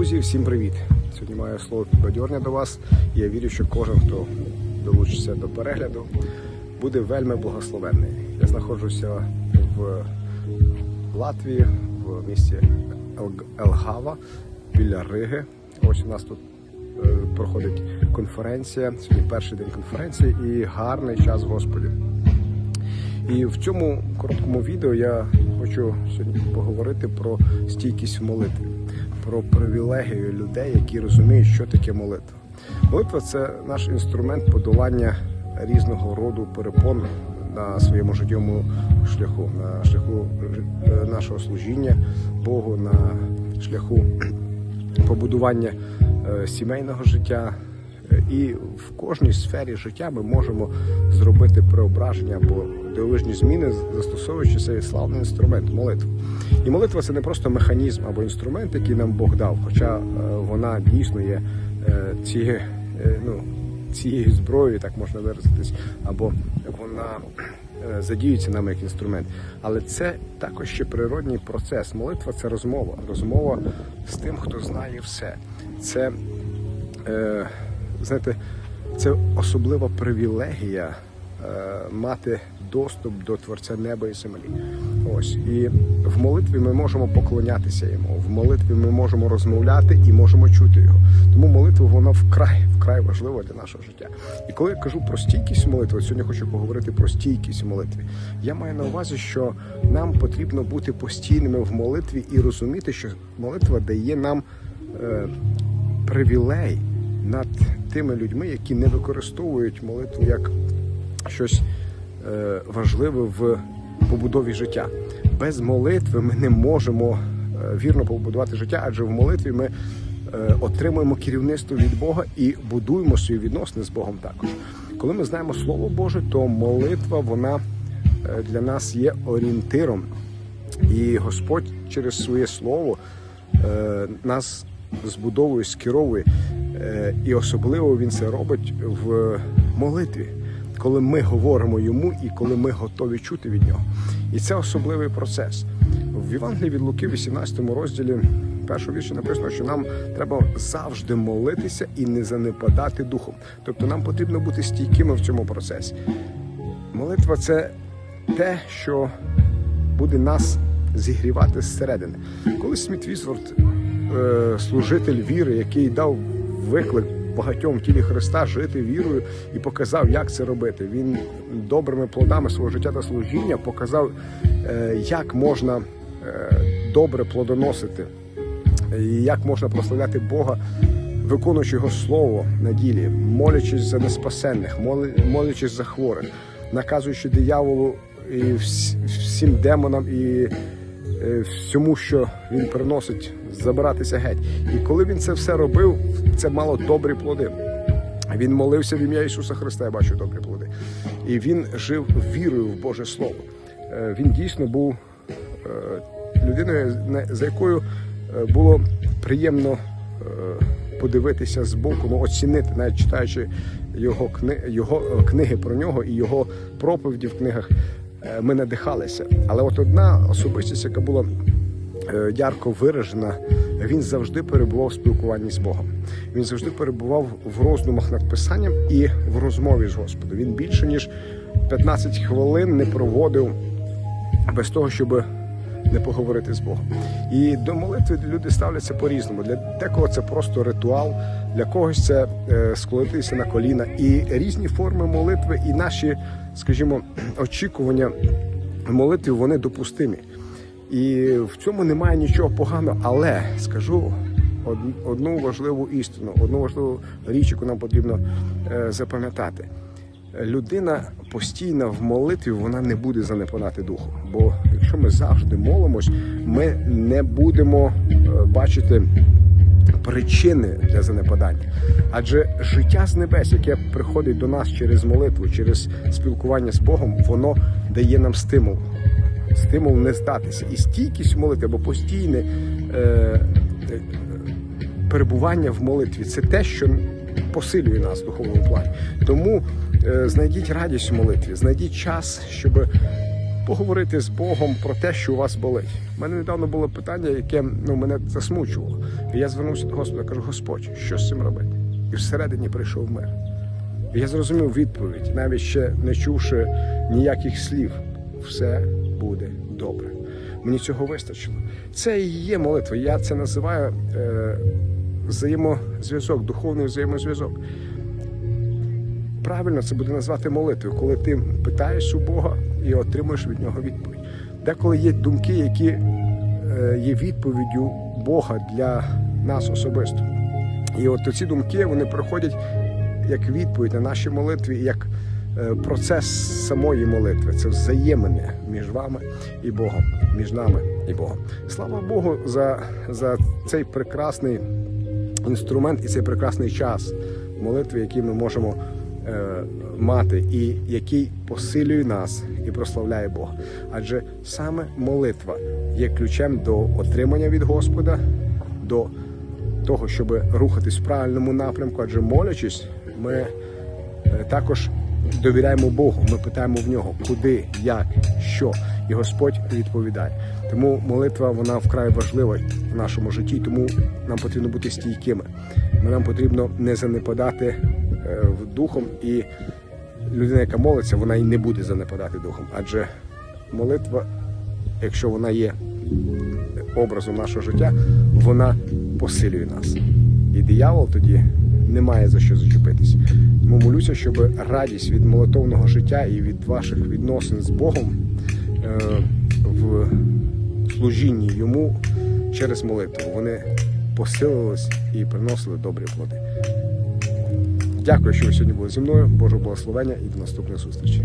Друзі, всім привіт! Сьогодні маю слово підбадьорня до вас. Я вірю, що кожен, хто долучиться до перегляду, буде вельми благословенний. Я знаходжуся в Латвії, в місті Елгава біля Риги. Ось у нас тут е, проходить конференція. Сьогодні перший день конференції і гарний час Господі. І в цьому короткому відео я хочу сьогодні поговорити про стійкість в молитві, про привілегію людей, які розуміють, що таке молитва. Молитва це наш інструмент подолання різного роду перепон на своєму життєвому шляху, на шляху е, нашого служіння Богу, на шляху побудування е, сімейного життя. Е, І в кожній сфері життя ми можемо зробити преображення або дивовижні зміни, застосовуючи цей славний інструмент молитву. І молитва це не просто механізм або інструмент, який нам Бог дав, хоча е, вона дійсно є е, цією, е, ну, цією зброєю, так можна виразитись, або вона задіюється нами як інструмент. Але це також ще природній процес. Молитва це розмова. Розмова з тим, хто знає все. Це знаєте, це особлива привілегія мати доступ до Творця неба і землі. Ось і в молитві ми можемо поклонятися йому. В молитві ми можемо розмовляти і можемо чути його. Тому молитва вона вкрай вкрай важлива для нашого життя. І коли я кажу про стійкість молитви, сьогодні хочу поговорити про стійкість в молитві. Я маю на увазі, що нам потрібно бути постійними в молитві і розуміти, що молитва дає нам е, привілей над тими людьми, які не використовують молитву як щось важливе в побудові життя. Без молитви ми не можемо е, вірно побудувати життя, адже в молитві ми е, отримуємо керівництво від Бога і будуємо свої відносини з Богом також. Коли ми знаємо Слово Боже, то молитва вона е, для нас є орієнтиром. І Господь через своє слово е, нас збудовує, скеровує. Е, і особливо він це робить в молитві, коли ми говоримо йому і коли ми готові чути від нього. І це особливий процес. В Євангелії від Луки, 18 розділі першого вірші написано, що нам треба завжди молитися і не занепадати духом. Тобто нам потрібно бути стійкими в цьому процесі. Молитва це те, що буде нас зігрівати зсередини. Коли Сміт Візворд, е, служитель віри, який дав виклик багатьом тілі Христа жити вірою і показав, як це робити. Він добрими плодами свого життя та служіння показав, е, як можна е, добре плодоносити, і як можна прославляти Бога. Виконуючи його слово на ділі, молячись за неспасенних, молячись за хворих, наказуючи дияволу і всім демонам і е, всьому, що він приносить, забиратися геть. І коли він це все робив, це мало добрі плоди. Він молився в ім'я Ісуса Христа, я бачу добрі плоди. І він жив вірою в Боже Слово. Е, Він дійсно був е, людиною, за якою е, було приємно е, подивитися збоку, ну, оцінити, навіть читаючи його, кни, його е, книги про нього і його проповіді в книгах, е, ми надихалися. Але от одна особистість, яка була е, ярко виражена, він завжди перебував в спілкуванні з Богом. Він завжди перебував в роздумах над писанням і в розмові з Господом. Він більше ніж 15 хвилин не проводив без того, щоб не поговорити з Богом. І до молитви люди ставляться по-різному. Для декого це просто ритуал, для когось це е, склонитися на коліна. І різні форми молитви, і наші, скажімо, очікування в молитві вони допустимі. І в цьому немає нічого поганого, але скажу одну важливу істину, одну важливу річ, яку нам потрібно е, запам'ятати. Людина постійна в молитві вона не буде занепадати духом. Бо якщо ми завжди молимось, ми не будемо е, бачити причини для занепадання. Адже життя з небес, яке приходить до нас через молитву, через спілкування з Богом, воно дає нам стимул. Стимул не здатися. І стійкість в молитві або постійне е, е, перебування в молитві це те, що посилює нас в духовному плані. Тому е, знайдіть радість в молитві, знайдіть час, щоб поговорити з Богом про те, що у вас болить. У мене недавно було питання, яке ну, мене засмучувало. І я звернувся до Господа, кажу, Господь, що з цим робити? І всередині прийшов мир. І я зрозумів відповідь, навіть ще не чувши ніяких слів, все буде добре. Мені цього вистачило. Це і є молитва. Я це називаю е, взаємозв'язок, духовний взаємозв'язок. Правильно це буде назвати молитвою, коли ти питаєш у Бога і отримуєш від нього відповідь. Деколи є думки, які е, є відповіддю Бога для нас особисто. І от ці думки вони проходять як відповідь на наші молитві, як е, процес самої молитви. Це взаємини між вами і Богом, між нами і Богом. Слава Богу, за, за цей прекрасний інструмент і цей прекрасний час молитви, який ми можемо мати, і який посилює нас і прославляє Бога. Адже саме молитва є ключем до отримання від Господа, до того, щоб рухатись в правильному напрямку, адже молячись, ми е, також довіряємо Богу. Ми питаємо в нього, куди, як, що, і Господь відповідає. Тому молитва вона вкрай важлива в нашому житті, тому нам потрібно бути стійкими. Нам потрібно не занепадати е, духом, і людина, яка молиться, вона і не буде занепадати духом, адже молитва, якщо вона є образом нашого життя, вона посилює нас. І диявол тоді не має за що зачепитись. Тому молюся, щоб радість від молитовного життя і від ваших відносин з Богом е, в служінні йому через молитву вони посилились і приносили добрі плоди. Дякую, що ви сьогодні були зі мною. Божого благословення і до наступної зустрічі.